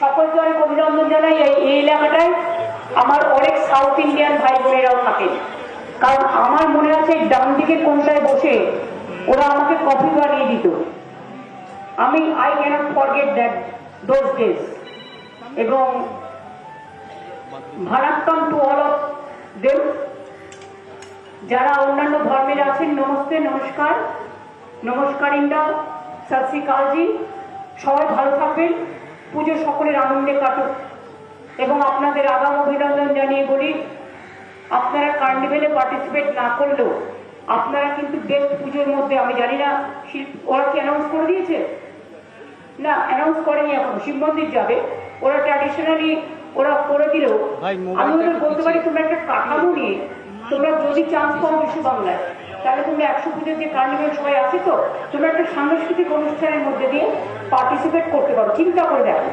সকলকে অনেক অভিনন্দন জানাই এই এলাকাটায়। আমার অনেক সাউথ ইন্ডিয়ান ভাই বোনেরাও থাকেন। কারণ আমার মনে আছে ডান দিকে কোনটায় বসে ওরা আমাকে কফি বানিয়ে দিত। আমি I can't forget that those days এবং ভারাক্কাম টু অল অফ দেম যারা অন্যান্য ধর্মের আছেন, নমস্তে, নমস্কার। নমস্কার ইন্ডা সত শ্রীকালজি সবাই ভালো থাকবেন। পুজো সকলের আনন্দে কাটুক। এবং আপনাদের আগাম অভিনন্দন জানিয়ে বলি আপনারা কার্নিভেলে পার্টিসিপেট না করলেও আপনারা কিন্তু বেস্ট পুজোর মধ্যে আমি জানি না শিল্প ওরা কি অ্যানাউন্স করে দিয়েছে? না অ্যানাউন্স করেনি এখন শিব মন্দির যাবে। ওরা ট্র্যাডিশনালি ওরা করে দিলেও আমি ওদের বলতে পারি তোমরা একটা কাঠামো নিয়ে তোমরা যদি চান্স পাও বিশ্ব বাংলায় তাহলে তুমি একশো পুজোর যে কার্নিভেল সবাই আছে তো, তোমরা একটা সাংস্কৃতিক অনুষ্ঠানের মধ্যে দিয়ে পার্টিসিপেট করতে পারো, চিন্তা করে দেখো।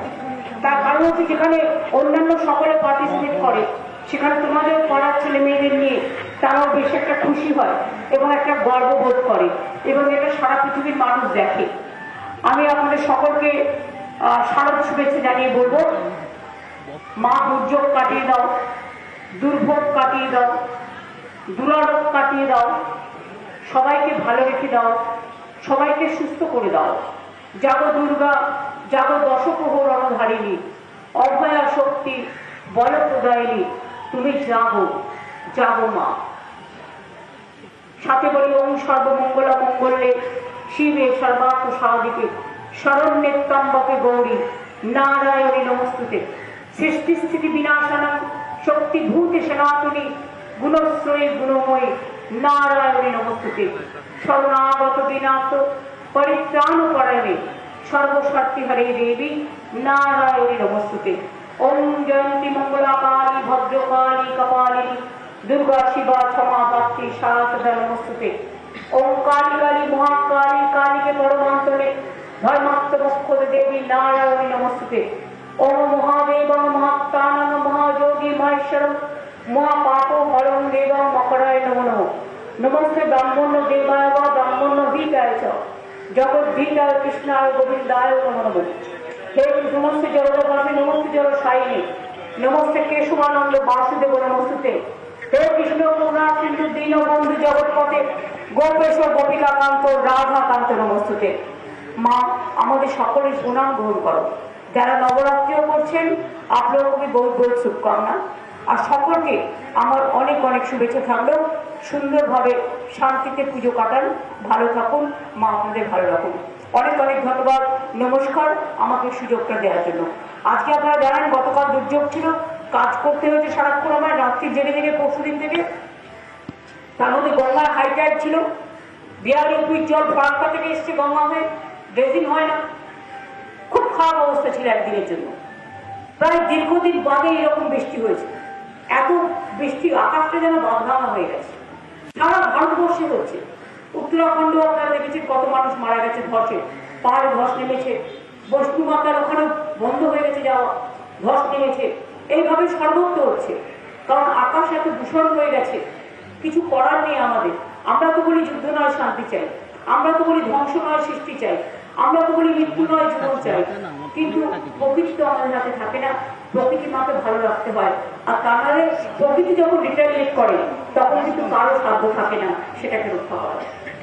তার কারণ হচ্ছে যেখানে অন্যান্য সকলে পার্টিসিপেট করে, সেখানে তোমাদের পড়ার ছেলে মেয়েদের নিয়ে তারাও বেশ একটা খুশি হয় এবং একটা গর্ববোধ করে এবং এটা সারা পৃথিবীর মানুষ দেখে। আমি আপনাদের সকলকে শারদ শুভেচ্ছা জানিয়ে বলব। মা দুর্যোগ কাটিয়ে দাও, দুর্ভোগ কাটিয়ে দাও, দুরারোগ কাটিয়ে দাও সবাইকে ভালো রেখে দাও, সবাইকে সুস্থ করে দাও। জাগো দুর্গা, জাগো দশপ্রহর রণধারিণী অভয়া শক্তি বল প্রদায়িনী তুমি জাগো জাগো মা। সাথে বলি, ওম সর্বমঙ্গলা মঙ্গলে শিবে সর্বার্থ সাধিকে শরণ্যেত্তম্বকে গৌরী, নারায়ণী নমস্তুতে। সৃষ্টি স্থিতি বিনাশনা শক্তি ভূতে সনাতনী, গুণশ্রয়ী গুণময়ী নারায়ণী নমস্তুতে শরণাগত বিনাশ পরিত্রাণ পরায়ণে সর্বশক্তি হরে দেবী নারায়ণী নমস্তুতে ওম জয়ন্তী মঙ্গলা কালী ভদ্রকালী কপালিনী দুর্গা শিবা, ক্ষমা পাত্রী সারসদা নমস্তুতে ওম কালী কালী, মহাকালী কালীকে পরমান্তরে ধর্মাত্মক দেবী নারায়ণী নমস্তুতে ওম মহাদেব মহাত্মানং মহাযোগী মহেশ্বরম মহাপাপ হরং দেব মকরায় নম নম নমস্তে ব্রাহ্মণ দেবায় বা ব্রাহ্মণ হিতায় চ। জগৎ জগদ্ধিতায় কৃষ্ণায় গোবিন্দায় নম হে নমস্তে জগদবাসী নমস্তে জল সাইনে নমস্তে কেশবানন্দ বাসুদেব নমস্তুতে হে কৃষ্ণ করুণা সিন্ধু দীন বন্ধু জগৎপথে, গোপেশ্বর, গোপিকাকান্ত, রাধাকান্ত নমস্তুতে মা, আমাদের সকলের প্রণাম গ্রহণ করো। যারা নবরাত্রিও করছেন আপনারা খুবই বহু বহু শুভকামনা? আর সকলকে আমার অনেক অনেক শুভেচ্ছা থাকলেও সুন্দরভাবে শান্তিতে পুজো কাটান, ভালো থাকুন, মা আপনাদের ভালো রাখুন। অনেক অনেক ধন্যবাদ, নমস্কার আমাকে সুযোগটা দেওয়ার জন্য। আজকে আপনারা জানেন, গতকাল দুর্যোগ ছিল, কাজ করতে হয়েছে সারাক্ষণ আমার রাত্রি জেগে জেগে পরশু দিন থেকে। তার মধ্যে গঙ্গার হাই টাইড ছিল, বিয়াল্লিশ ফিট জল ফারাক্কা থেকে এসছে গঙ্গা হয়ে ড্রেসিং হয় না। খুব খারাপ অবস্থা ছিল একদিনের জন্য। প্রায় দীর্ঘদিন বাদে এরকম বৃষ্টি হয়েছে। এত বৃষ্টি, আকাশটা যেন বাঁধানো হয়ে গেছে। সারা ভারতবর্ষে হচ্ছে। উত্তরাখণ্ড আপনারা দেখেছেন কত মানুষ মারা গেছে ধসে। পাহাড়ে ধস নেমেছে। বৈষ্ণু মাতার ওখানে বন্ধ হয়ে গেছে যাওয়া, ধস নেমেছে। এইভাবে সর্বত্র হচ্ছে। কারণ আকাশ এত দূষণ হয়ে গেছে। কিছু করার নেই আমাদের। আমরা তো বলি যুদ্ধ নয়, শান্তি চাই। আমরা তো বলি ধ্বংস নয়, সৃষ্টি চাই। আমরা তো বলি মৃত্যু নয় জীবন চাই। কিন্তু প্রকৃতি তো আমাদের হাতে থাকে না। প্রকৃতি মাকে ভালো রাখতে হয়। আর তা নাহলে প্রকৃতি যখন রিটার্নিয়েট করে তখন কিন্তু কারও সাধ্য থাকে না সেটাকে রক্ষা করা।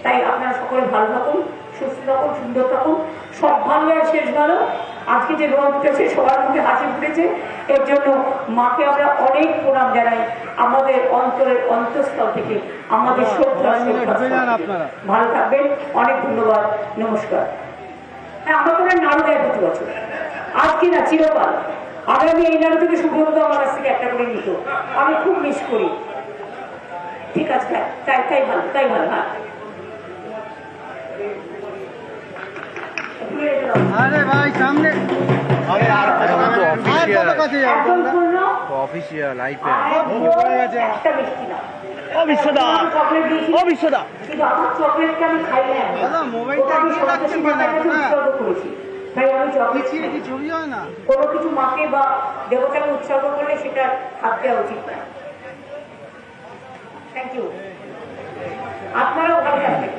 তাই আপনারা সকলে ভালো থাকুন সুস্থ থাকুন সুন্দর থাকুন। সব ভালো আর শেষ ভালো। আজকে যে রোদ উঠেছে সবার মুখে হাসি ফুটেছে। এর জন্য মাকে আমরা অনেক প্রণাম জানাই। আমাদের অন্তরের অন্তঃস্থল থেকে আমাদের শ্রদ্ধা। ভালো থাকবেন। অনেক ধন্যবাদ। নমস্কার হ্যাঁ আমরা তো নাড়ু দেয় প্রতি বছর। আজকে না চিরকাল। আগামী এই নাড়ু থেকে সুব্রত আমার কাছ থেকে একটা করে নিত। আমি খুব মিস করি। ঠিক আছে তাই তাই ভালো তাই ভালো হ্যাঁ। আরে ভাই সামনে। অফিসিয়াল চকলেট মোবাইলটা তাই আমি হয় না? কোনো কিছু মাকে বা দেবতাকে উৎসর্গ করলে সেটা হাত দেওয়া উচিত না। থ্যাংক ইউ আপনারাও ভালো থাকবেন।